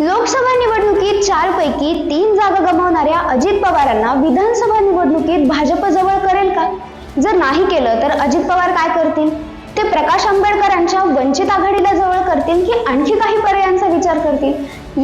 लोकसभा निवडणुकीत चार पैकी तीन जागा गमावणाऱ्या अजित पवारांना विधानसभा निवडणुकीत भाजप जवळ करेल का? जर नाही केलं तर अजित पवार काय प्रकाश आंबेडकरांच्या वंचित आघाडीला जवळ करतील की आणखी काही पर्यायांचा विचार करतील?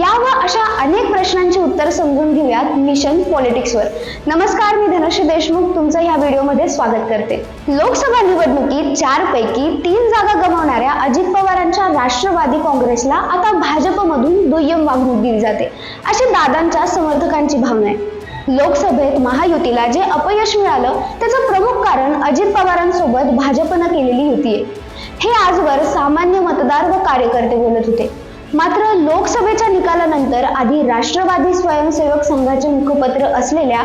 या व अशा अनेक प्रश्नांची उत्तर समजून घेऊयात मिशन पॉलिटिक्सवर नमस्कार मी धनश्री देशमुख. तुमचं ह्या व्हिडिओमध्ये स्वागत करते. लोकसभा निवडणुकीत चार पैकी तीन जागा गमावणाऱ्या अजित पवारांच्या राष्ट्रवादी काँग्रेसला आता भाजपमधून दुय्यम वागणूक दिली जाते. अशी दादांच्या समर्थकांची भावना आहे. लोकसभेत महायुतीला जे अपयश मिळालं त्याचं प्रमुख कारण अजित पवारांसोबत भाजपनं केलेली युती आहे. हे आजवर सामान्य मतदार व कार्यकर्ते बोलत होते. मात्र लोकसभेच्या निकालानंतर आधी राष्ट्रवादी स्वयंसेवक संघाचे मुखपत्र असलेल्या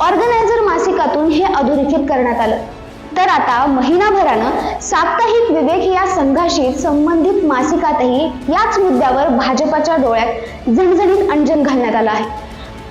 ऑर्गनायझर मासिकातून हे अधोरेखित करण्यात आलं. तर आता महिनाभरानं साप्ताहिक विवेक या संघाशी संबंधित मासिकातही याच मुद्द्यावर भाजपाच्या डोळ्यात झणझणीत अंजन घालण्यात आलं आहे.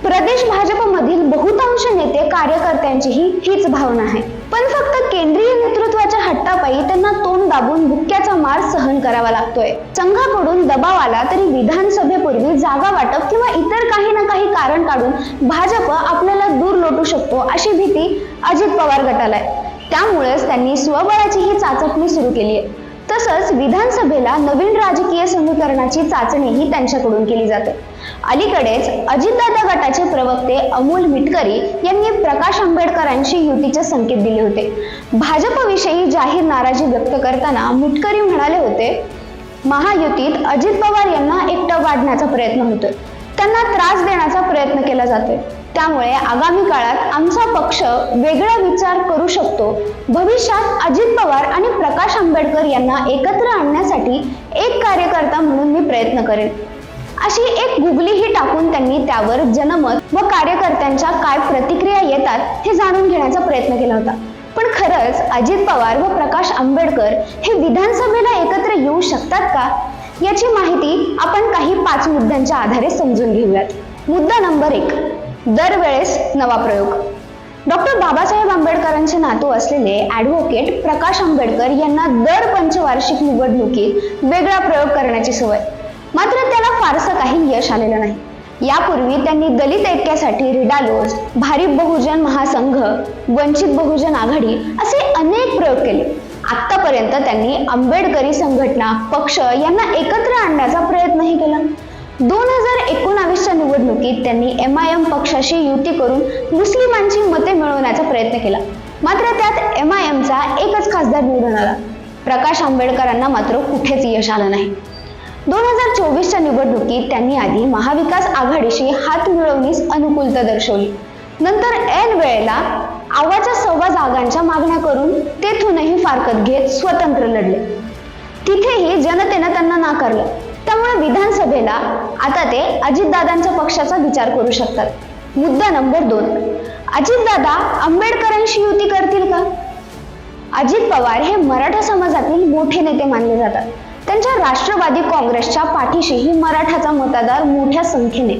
प्रदेश भाजपमधील बहुतांश नेते कार्यकर्त्यांचीही हीच भावना आहे. पण फक्त केंद्रीय नेतृत्वाच्या हट्टापायी त्यांना दाबून बुक्क्याचा मार सहन करावा लागतोय. संघाकडून दबाव आला तरी विधानसभेपूर्वी जागा वाटप किंवा इतर काही ना काही कारण काढून भाजप आपल्याला दूर लोटू शकतो अशी भीती अजित पवार गटाला आहे. त्यामुळेच त्यांनी स्वबळाची ही चाचपणी सुरू केली आहे. तसंच विधानसभेला नवीन राजकीय समीकरणाची चाचणीही त्यांच्याकडून केली जाते. अलीकडेच अजितदादा गटाचे प्रवक्ते अमोल मिटकरी यांनी प्रकाश आंबेडकरांशी युतीचे संकेत दिले होते. भाजपविषयी जाहीर नाराजी व्यक्त करताना मिटकरी म्हणाले होते महायुतीत अजित पवार यांना एकटं वाढण्याचा प्रयत्न होतोय. त्यांना त्रास देण्याचा प्रयत्न केला जातोय. त्यामुळे आगामी काळात आमचा पक्ष वेगळा विचार करू शकतो. भविष्यात अजित पवार आणि प्रकाश आंबेडकर यांना एकत्र आणण्यासाठी एक कार्यकर्ता म्हणून मी प्रयत्न करेन. अशी एक गुगलीही टाकून त्यांनी त्यावर जनमत व कार्यकर्त्यांच्या काय प्रतिक्रिया येतात हे जाणून घेण्याचा प्रयत्न केला होता. पण खरंच अजित पवार व प्रकाश आंबेडकर हे विधानसभेला एकत्र येऊ शकतात का? याची माहिती आपण काही पाच मुद्द्यांच्या आधारे समजून घेऊयात. मुद्दा नंबर एक दरवेळेस नवा प्रयोग. डॉक्टर बाबासाहेब आंबेडकरांचे नातू असलेले ॲडव्होकेट प्रकाश आंबेडकर यांना दर पंचवार्षिक निवडणुकीत वेगळा प्रयोग करण्याची सवय. मात्र त्याला फारसं काही यश आलेलं नाही. यापूर्वी त्यांनी दलित ऐक्यासाठी रिडालोज भारिप बहुजन महासंघ वंचित बहुजन आघाडी असे अनेक प्रयोग केले. आतापर्यंत त्यांनी आंबेडकरी संघटना पक्ष यांना एकत्र आणण्याचा प्रयत्नही केला. दोन हजार एकोणावीसच्या निवडणुकीत त्यांनी एम आय एम पक्षाशी युती करून मुस्लिमांची मते मिळवण्याचा प्रयत्न केला. मात्र त्यात एम आय एमचा एकच खासदार निवडून आला. प्रकाश आंबेडकरांना मात्र कुठेच यश आलं नाही. दोन हजार चोवीसच्या निवडणुकीत त्यांनी आधी महाविकास आघाडीशी हात मिळवणीस अनुकूलता दर्शवली. नंतर ऐन वेळेला आवाच्या सव्वा जागांच्या मागण्या करून तेथूनही फारकत घेत स्वतंत्र लढले. तिथेही जनतेनं त्यांना नाकारलं. त्यामुळे विधानसभेला आता ते अजितदादांच्या पक्षाचा विचार करू शकतात. मुद्दा नंबर दोन. अजितदादा आंबेडकरांशी युती करतील का? अजित पवार हे मराठा समाजातील मोठे नेते मानले जातात. त्यांच्या राष्ट्रवादी काँग्रेसच्या पाठीशीही मराठाचा मतदार मोठ्या संख्येने.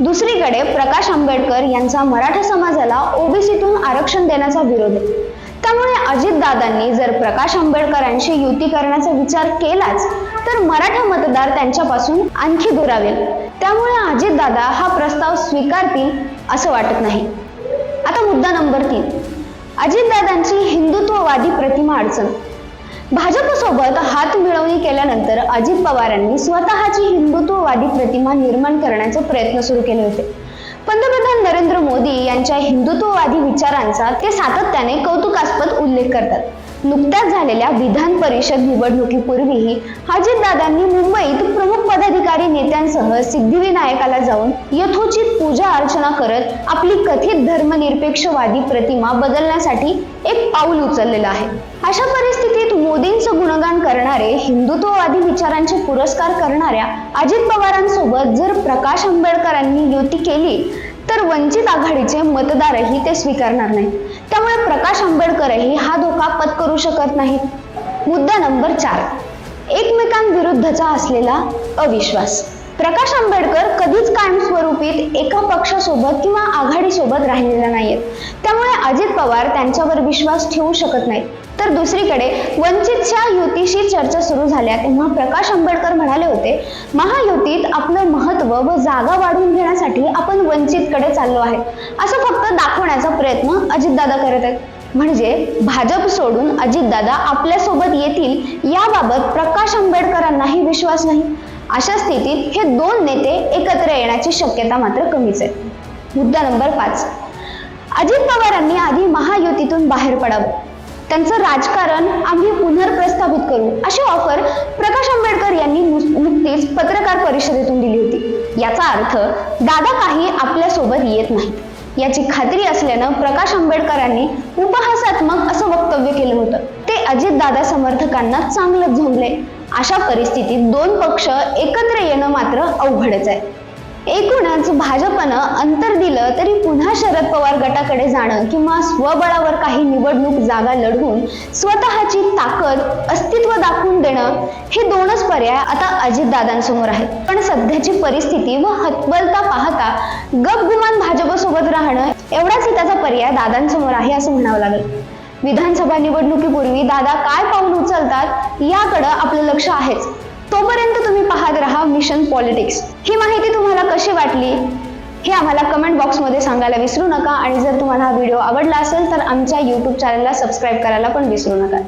दुसरीकडे प्रकाश आंबेडकर यांचा मराठा समाजाला ओबीसीतून आरक्षण देण्याचा विरोध आहे. त्यामुळे अजितदादांनी जर प्रकाश आंबेडकरांशी युती करण्याचा विचार केलाच तर मराठा मतदार त्यांच्यापासून आणखी दुरावेल. त्यामुळे अजितदादा हा प्रस्ताव स्वीकारतील असं वाटत नाही. आता मुद्दा नंबर तीन. अजितदादांची हिंदुत्ववादी प्रतिमा अडचण. भाजपसोबत हात मिळवणी केल्यानंतर अजित पवारांनी स्वतःची हिंदुत्ववादी प्रतिमा निर्माण करण्याचे प्रयत्न सुरू केले होते. पंतप्रधान नरेंद्र मोदी यांच्या हिंदुत्ववादी विचारांचा ते सातत्याने कौतुकास्पद उल्लेख करतात. नुकत्याच झालेल्या विधान परिषद निवडणुकीपूर्वीही अजितदादांनी मुंबईत प्रमुख पदाधिकारी नेत्यांसह सिद्धिविनायकाला जाऊन यथोचित पूजा अर्चना करत आपली कथित धर्मनिरपेक्षवादी प्रतिमा बदलण्यासाठी एक पाऊल उचललेलं आहे. अशा परिस्थितीत मोदींचं गुणगान करणारे हिंदुत्ववादी विचारांचे पुरस्कार करणाऱ्या अजित पवारांसोबत जर प्रकाश आंबेडकरांनी युती केली तर वंचित आघाडीचे मतदारही ते स्वीकारणार नाही त्यामुळे प्रकाश आंबेडकरही हा धोका पत्करू शकत नाहीत. मुद्दा नंबर चार. एकमेकांविरुद्धचा असलेला अविश्वास. प्रकाश आंबेडकर कधीच कायमस्वरूपीत एका पक्षासोबत किंवा आघाडीसोबत राहिलेला नाहीयेत त्यामुळे अजित पवार त्यांच्यावर विश्वास ठेवू शकत नाहीत. तर दुसरीकडे वंचितच्या युतीशी चर्चा सुरू झाल्या तेव्हा प्रकाश आंबेडकर म्हणाले होते महायुतीत आपलं महत्त्व व जागा वाढवून घेण्यासाठी आपण वंचितकडे चाललो आहे. असं फक्त दाखवण्याचा प्रयत्न अजितदादा करत आहेत. म्हणजे भाजप सोडून अजितदादा आपल्यासोबत येतील याबाबत प्रकाश आंबेडकरांनाही विश्वास नाही. अशा स्थितीत हे दोन नेते एकत्र येण्याची शक्यता मात्र कमीच आहे. मुद्दा नंबर पाच. अजित पवारांनी आधी महायुतीतून बाहेर पडावं. त्यांचं राजकारण आम्ही पुनर्प्रस्थापित करू अशी ऑफर प्रकाश आंबेडकर यांनी नुकतीच पत्रकार परिषदेतून दिली होती. याचा अर्थ दादा काही आपल्यासोबत येत नाहीत याची खात्री असल्यानं प्रकाश आंबेडकरांनी उपहासात्मक असं वक्तव्य केलं होतं. ते अजितदादा समर्थकांना चांगलंच झोंबले. अशा परिस्थितीत दोन पक्ष एकत्र येणं मात्र अवघडच आहे. एकूणच भाजपनं अंतर दिलं तरी पुन्हा शरद पवार गटाकडे जाणं किंवा स्वबळावर काही निवडणूक जागा लढवून स्वतःची ताकद अस्तित्व दाखवून देणं हे दोनच पर्याय आता अजितदादांसमोर आहेत. पण सध्याची परिस्थिती व हतबलता पाहता गपगुमान भाजपसोबत राहणं एवढाच त्याचा पर्याय दादांसमोर आहे असं म्हणावं लागेल. विधानसभा निवडणुकीपूर्वी दादा काय पाऊल उचलतात याकडं आपलं लक्ष आहेच. तोपर्यंत तुम्ही पाहत राहा मिशन पॉलिटिक्स. ही माहिती तुम्हाला कशी वाटली? हे आम्हाला कमेंट बॉक्समध्ये सांगायला विसरू नका आणि जर तुम्हाला हा व्हिडिओ आवडला असेल तर आमच्या यूट्यूब चॅनलला सबस्क्राईब करायला पण विसरू नका.